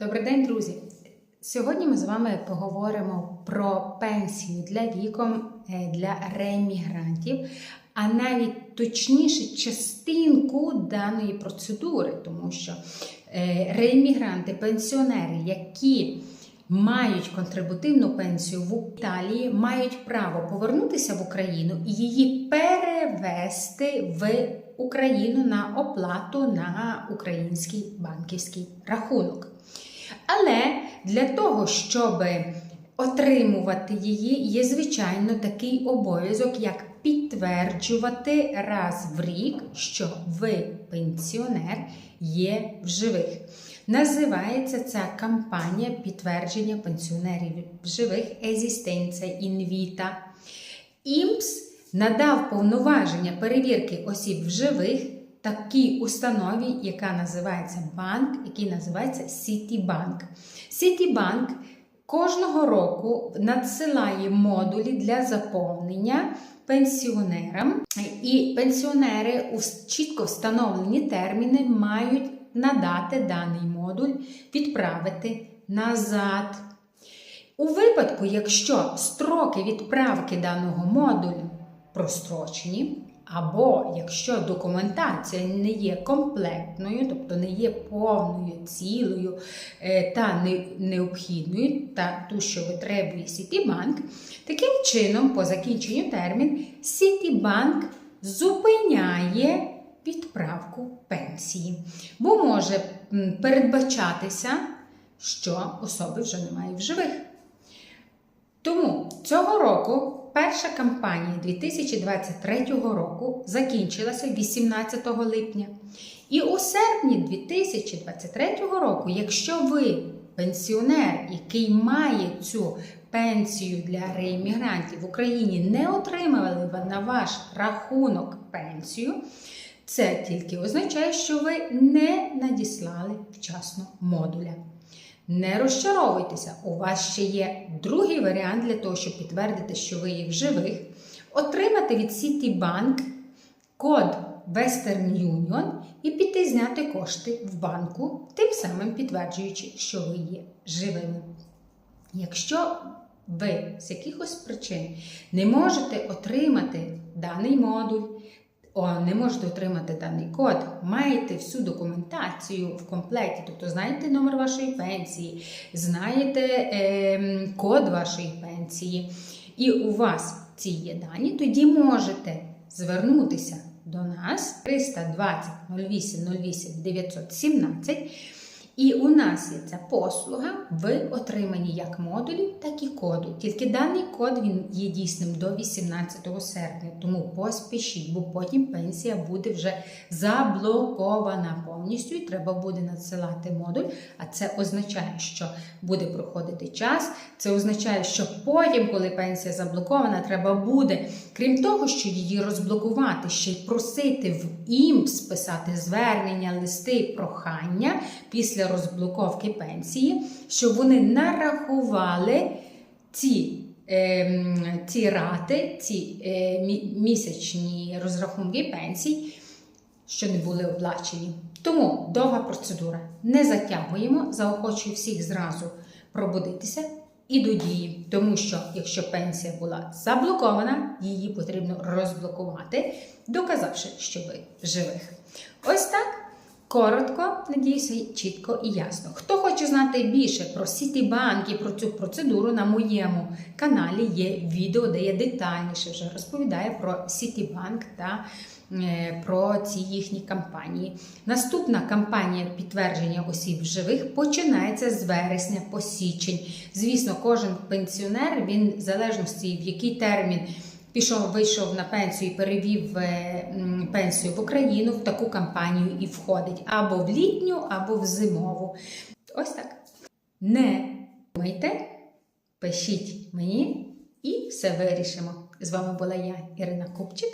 Добрий день, друзі! Сьогодні ми з вами поговоримо про пенсію для віком е, для реемігрантів, а навіть точніше частинку даної процедури, тому що е, пенсіонери, які мають контрибутивну пенсію в Італії, мають право повернутися в Україну і її перевести в Україну на оплату на український банківський рахунок. Але для того, щоб отримувати її, є, звичайно, такий обов'язок, як підтверджувати раз в рік, що ви пенсіонер є в живих. Називається ця кампанія підтвердження пенсіонерів в живих Есістенція інвіта. ІМС надав повноваження перевірки осіб в живих такій установі, яка називається банк, який називається Сітібанк. Сітібанк кожного року надсилає модулі для заповнення пенсіонерам, і пенсіонери у чітко встановлені терміни мають надати даний модуль, відправити назад. У випадку, якщо строки відправки даного модулю прострочені, або якщо документація не є комплектною, тобто не є повною, цілою е, та необхідною, та ту, що витребує Сітібанк, таким чином, по закінченню термін, Сітібанк зупиняє відправку пенсії, бо може передбачатися, що особи вже немає в живих. Тому цього року перша кампанія 2023 року закінчилася 18 липня. І у серпні 2023 року, якщо ви пенсіонер, який має цю пенсію для реіммігрантів в Україні, не отримали на ваш рахунок пенсію, це тільки означає, що ви не надіслали вчасно модуля. Не розчаровуйтеся, у вас ще є другий варіант для того, щоб підтвердити, що ви є живих. Отримати від Citibank код Western Union і піти зняти кошти в банку, тим самим підтверджуючи, що ви є живими. Якщо ви з якихось причин не можете отримати даний модуль, не можете отримати даний код, маєте всю документацію в комплекті, тобто знаєте номер вашої пенсії, знаєте е, код вашої пенсії, і у вас ці є дані, тоді можете звернутися до нас. 320 08 08 917. І у нас є ця послуга в отриманні як модулів, так і коду. Тільки даний код він є дійсним до 18 серпня, тому поспішіть, бо потім пенсія буде вже заблокована повністю і треба буде надсилати модуль. А це означає, що буде проходити час. Це означає, що потім, коли пенсія заблокована, треба буде, крім того, що її розблокувати, ще й просити в ІМС писати звернення, листи, прохання після розблоковки пенсії, щоб вони нарахували ці е, ці рати, ці е, місячні розрахунки пенсій, що не були оплачені. Тому довга процедура. Не затягуємо, заохочую всіх зразу пробудитися і до дії. Тому що, якщо пенсія була заблокована, її потрібно розблокувати, доказавши, що ви живих. Ось так. Коротко, надіюся, чітко і ясно. Хто хоче знати більше про Сітібанк і про цю процедуру, на моєму каналі є відео, де я детальніше вже розповідаю про Сітібанк та е, про ці їхні кампанії. Наступна кампанія підтвердження осіб живих починається з вересня по січень. Звісно, кожен пенсіонер він в залежності в який термін пішов, вийшов на пенсію і перевів е, пенсію в Україну, в таку кампанію і входить або в літню, або в зимову. Ось так. Не думайте, пишіть мені і все вирішимо. З вами була я, Ірина Купчик.